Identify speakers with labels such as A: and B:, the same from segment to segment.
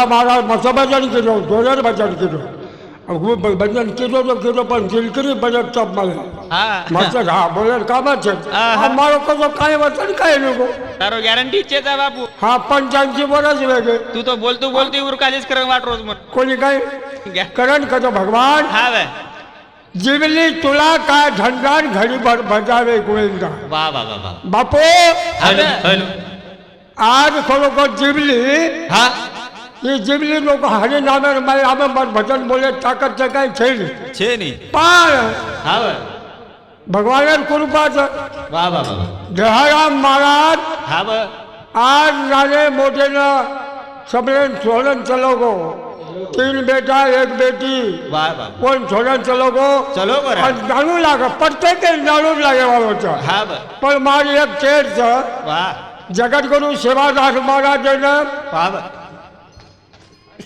A: હા મારા મસો ભજન કીધો ધોરણ ભજન કીધો હું ભ- ભજન કીધો તો કીધો પણ દિલકરી ભજન ચપ મળે.
B: હા.
A: મસ્ત હા બોલે કામ જ છે.
B: હા.
A: આ મારો કશો કાંઈ વચન કાંઈ લોકો
B: તારો ગેરંટી છે તા બાપુ.
A: હા પંચાંશી વર્ષ વેગે
B: તું તો બોલતું બોલતું ઉરકાલીસ કરવા વાટ રોજ મને
A: કોની કાંઈ?
B: ગે-
A: કરણ કતો ભગવાન
B: હા વે
A: જીવલી તુલા કા ઝંડાન ઘડી ભર ભજાવે ગોવિંદા.
B: વાહ વાહ વાહ વાહ.
A: બાપો
B: હલો હલો.
A: આજ ખરોખર જીવલી
B: હા.
A: એ જેવી લોકો હરે નામે મારે આવે મારે ભજન બોલે તાકાત છે કાંઈ છે નહીં.
B: છે નહીં.
A: પણ
B: હવે
A: ભગવાન કૃપા છે.
B: વાહ વાહ
A: જહારામ મહારાજ હવે આજ નાને મોટેના સબરેન સોલન ચલોગો तीन बेटा एक बेटी कोण छोडन चलो गो चलो
B: जाणू लाग
A: प्रत्येक जाणूच लागे बाबा पण
B: माझी
A: एक चेट जगद्गुरु
B: सेवादास महाराज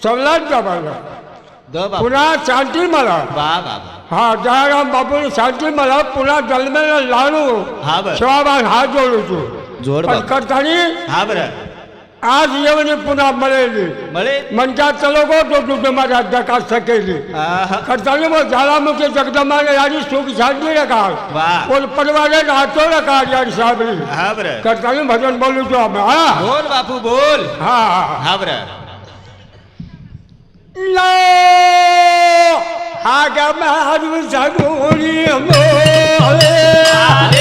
A: સવલાદ પુના શાંતિ મળે હા દયારામ બાપુની શાંતિ મળા પુના જન્મેલા લાડુ.
B: હા વે
A: સેવાબાન હાથ જોડું છું. કરતાની
B: હા બરા.
A: આ જીવની પુના મળેલી.
B: મળે?
A: મનકા ચલોગો તો તું તમારા ધક્કા શકેલી. કરતાલીમાં જ્વાલામુખી જગદંબાને યારી સુખ શાંતિ રખા
B: વાહ.
A: કોઈ પરિવારે નાચો રખા યારી સાંભળી. કરતાલી ભજન બોલું છું અમે. હા.
B: બોલ બાપુ બોલ.
A: હા. હા
B: હા બરા
A: લો હા કે મારું સગુણી મોરે ઓ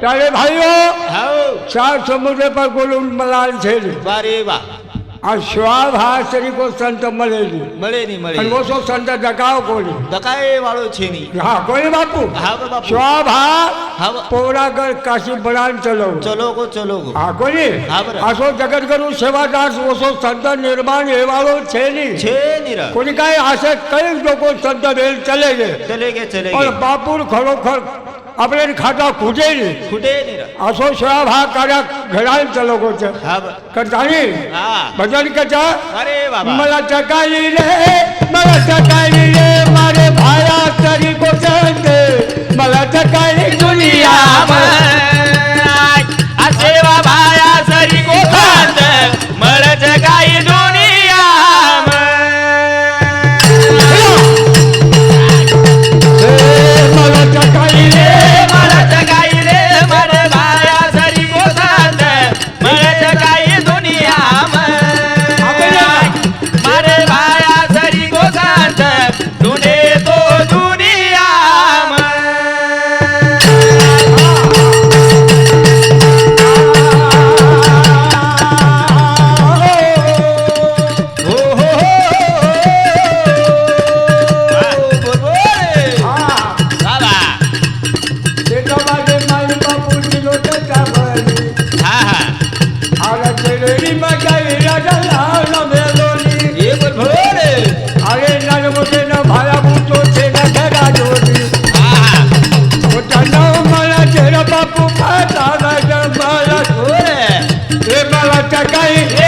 A: ત્યારે ભાઈઓ ચાર સમુદ્ર પર ગોલું મલાલ છે આ સ્વાદ હા તરીકો સંત
B: મળે નહીં
A: અને
B: મળે
A: ઓછો સંત ડકાવ કોની?
B: દકાએ વાળો છે નહીં.
A: હા કોઈ બાપુ?
B: હા બાપુ.
A: સ્વાબ હા પૌરાગર કાશી બળાન ચલો.
B: ચલો કો ચલો કો
A: હા કોની. આસો જગત કરું સેવાદાસ ઓછો સંત નિર્માણ એ વાળો છે નહીં?
B: છે નહીં
A: કોની કાંઈ આશે કઈ લોકો સંત વેલ ચલે છે.
B: ચલે ગે ચલે
A: પણ બાપુ ખરોખર આપણે ખાતા ખૂટે નહીં
B: ખૂટે નિરા
A: આસો સેવા ભા કાર્ય ઘણા ચલોકો છે
B: હા બ-
A: કરતાની
B: હા
A: ભજન કચા
B: અરે બાબા
A: मला चकाई रे मला चकाई रे मारे भाया तरी को संग मला चकाई दुनिया
B: આ સેવા ભાયા સરી કો
A: I got it.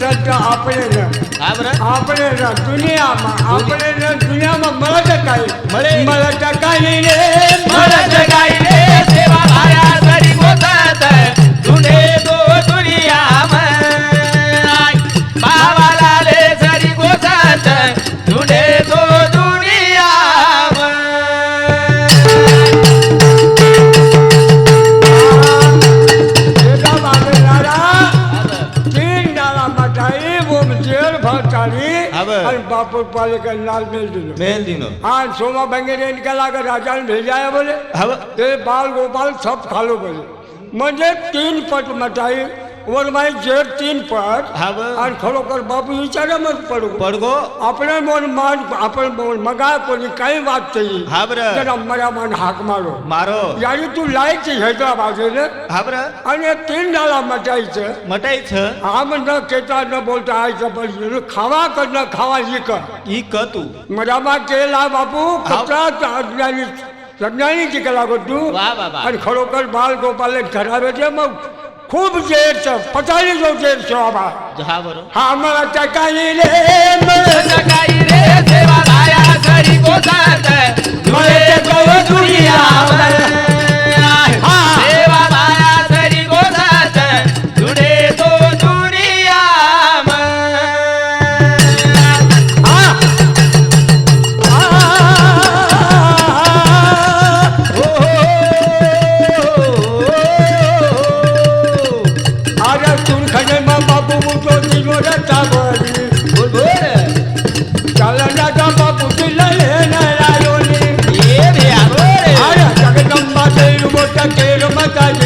A: रस्त्याच्या
B: आपले हा बरं? आपले रस दुनिया आपले रस दुनिया मग मला तर काही. मला तर काही रे
A: मला तर काही रे देवा भाया तरी होतात जुने
B: બરાબર.
A: અને બાપુ પાલિકા નાલ મેલ દીધો.
B: મેલ
A: દીધો. હા સોમા બંગેરે નીકળ આગળ રાજાને ભેજાયા બોલે.
B: હવે
A: તે બાલ ગોપાલ સબ ખાલો બોલે મને તીન પટ મટાઈ ઓર માય જેબ તીન પર
B: હવે
A: અને ખરોખર બાપુ વિચારમ જ પડું
B: પડગો
A: આપણે મોન માન આપણે મોન મગા કોઈ કઈ વાત થઈ
B: હાબર
A: જરા મારા મન હાક મારો
B: મારો
A: યારી તું લાય છે હૈદરાબાદ ને
B: હાબર
A: અને તીન ડાલા મટાઈ છે
B: મટાઈ છે
A: આમ ન કેતા ન બોલતા આ જબર ખાવા કર ન ખાવા ઈ કર
B: ઈ ક તું
A: મજામાં કેલા બાપુ કચરા આજ્ઞાની
B: પ્રજ્ઞાની કલાકો તું
A: અને ખરોખર બાલ ગોપાલે ધરાવે છે મગ ખૂબ ઝેર છે પચાવી જો ઝેર છે આમાં
B: હા બરો
A: હા અમારા ચકાઈ રે મળે
B: જગાઈ રે સેવા ભાયા સરી ગોસત ઢૂંઢે
A: ચાલ રાજા બાપુ લઈ નારાયોની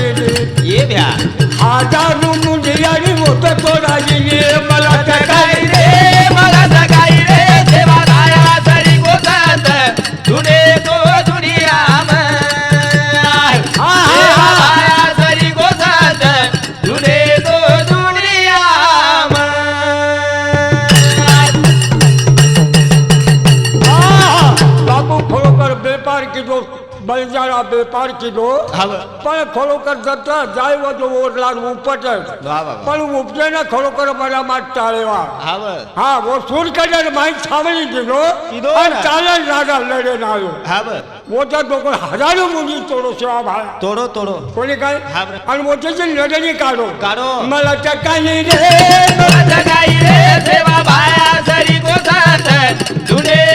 A: કીધો બલજારા વેપાર કીધો
B: હવે
A: પણ ખરોખર જતા જાય તો ઓટલા ઉપટે પણ ઉપજે ને ખરોખર મારા માં ટાળેવા હા વો સુર કરે માઈ છાવણી દીધો. ચાલે રાજા લડે ના આવ્યો મોટા તો કોઈ હજારો મુંજી તોડો છે આ ભાઈ.
B: તોડો તોડો.
A: કોની કાંઈ?
B: હા, બરાબર.
A: અને મોટે છે લડેની કાઢો.
B: કાઢો.
A: मला ચકાઈ રે
B: જગાઈ રે સેવા ભાયા સરી ગોસત ઢૂંઢે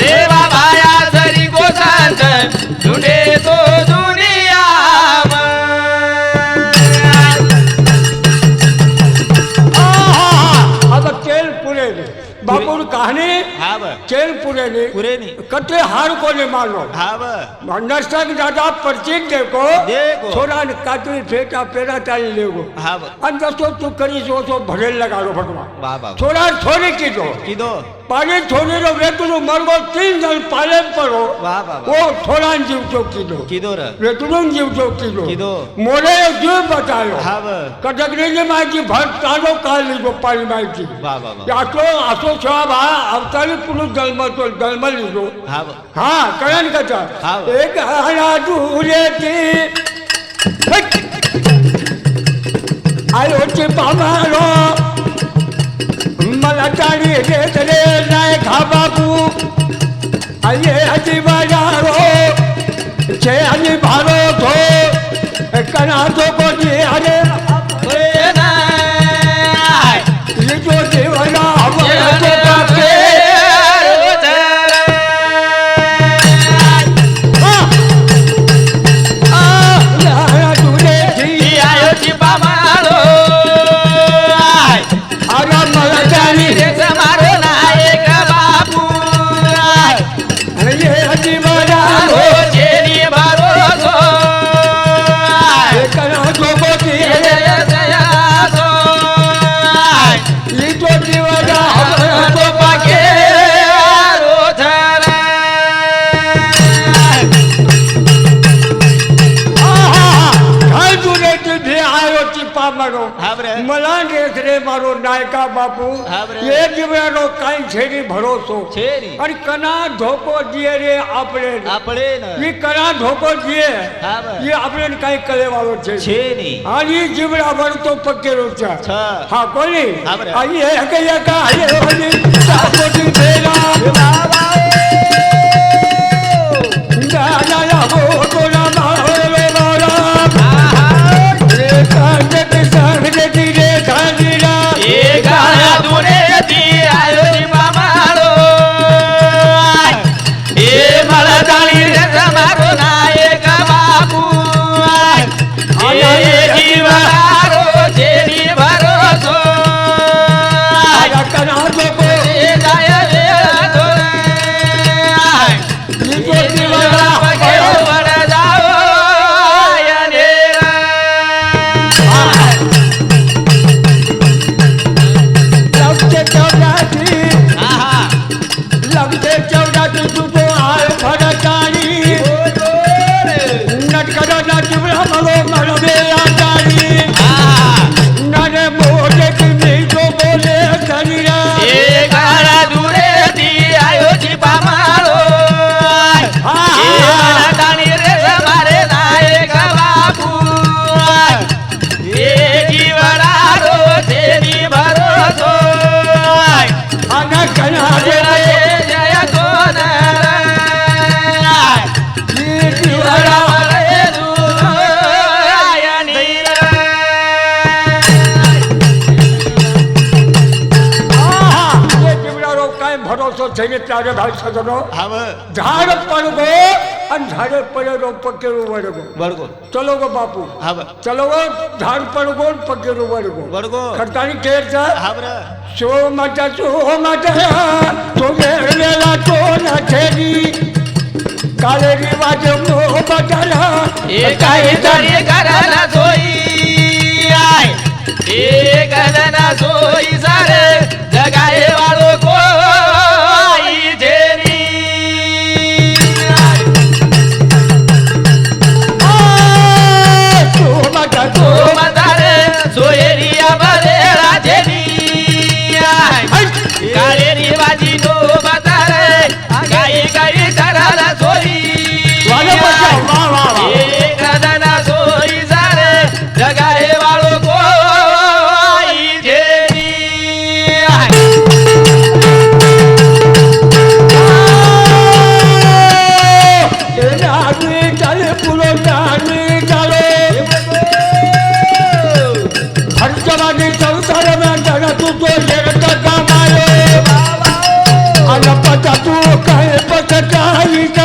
A: देवा बाया
B: जरी गोसांत झुंडे तो दुनिया आता चेल
A: पुणे बापून कहाणी चेल પૂરે નહીં
B: પૂરે
A: નહીં કટલે હાર કોને માનો? હા અંડરસ્ટેન્ડ દાદા પરચીન દેખો. થોડા
B: કાચરી ફેટા પેરા ચાલી લેવો. હા અને દોસ્તો તું કરી જો તો
A: ભરેલ લગાડો ભગવાન થોડા
B: થોડી કીધો.
A: કીધો. પાણી
B: થોડી નો
A: વેતું મરવો તીન જણ
B: પાલે પડો
A: ઓ થોડા જીવ તો
B: કીધો. કીધો
A: વેતું જીવ તો કીધો.
B: કીધો.
A: મોરે જીવ બતાવ્યો
B: હા
A: કટકની જે માહિતી ભટ કાઢો કાઢ લીધો પાણી માહિતી આટલો આટલો જવાબ આ અવતારી પુરુષ જન્મ તો જન્મ લીધો
B: હા
A: કરણ કથા. એક હારા દૂરેથી આયો છે પામારો મલટાડી રે તરે નાય ખા બાપુ આયે હજી બજારો છે હજી ભારો થો કણા તો કોઈ અરે
B: ના
A: લીજો દેવના કા મારો
B: નાયકા બાપુ
A: એ જીવડાનો કાંઈ છે નહીં ભરોસો.
B: છે ની
A: અને કના ધોકો જીએ રે આપણે.
B: આપણે
A: એ કના ધોકો જીએ. એ આપણે કાંઈ કરે વાળો છે
B: છે ની
A: હા એ જીવડા વળતો પકેલો છે. હા કોની
B: બરાબર.
A: આઈએ હકૈયા કા હે હોની સાપોટી ભેરા ગાયા કાંઈ ભરોસો છે ને ત્યારે ભાઈ સજનો ઝાડ પડગો અને ઝાડે પડેલો પકેલું વળગો
B: બળગો
A: ચલો ગો બાપુ
B: હા
A: ચલો ગો ઝાડ પડગો ને પકેલું વળગો
B: બળગો
A: ખરતાની કેર છે
B: હા
A: સો માતા સો માતા તો વેલા તો ના છેડી કાલે રિવાજ મો બટાલા
B: એ કાઈ તારી કરના
A: પગ પગ તું
B: કઈ
A: પગ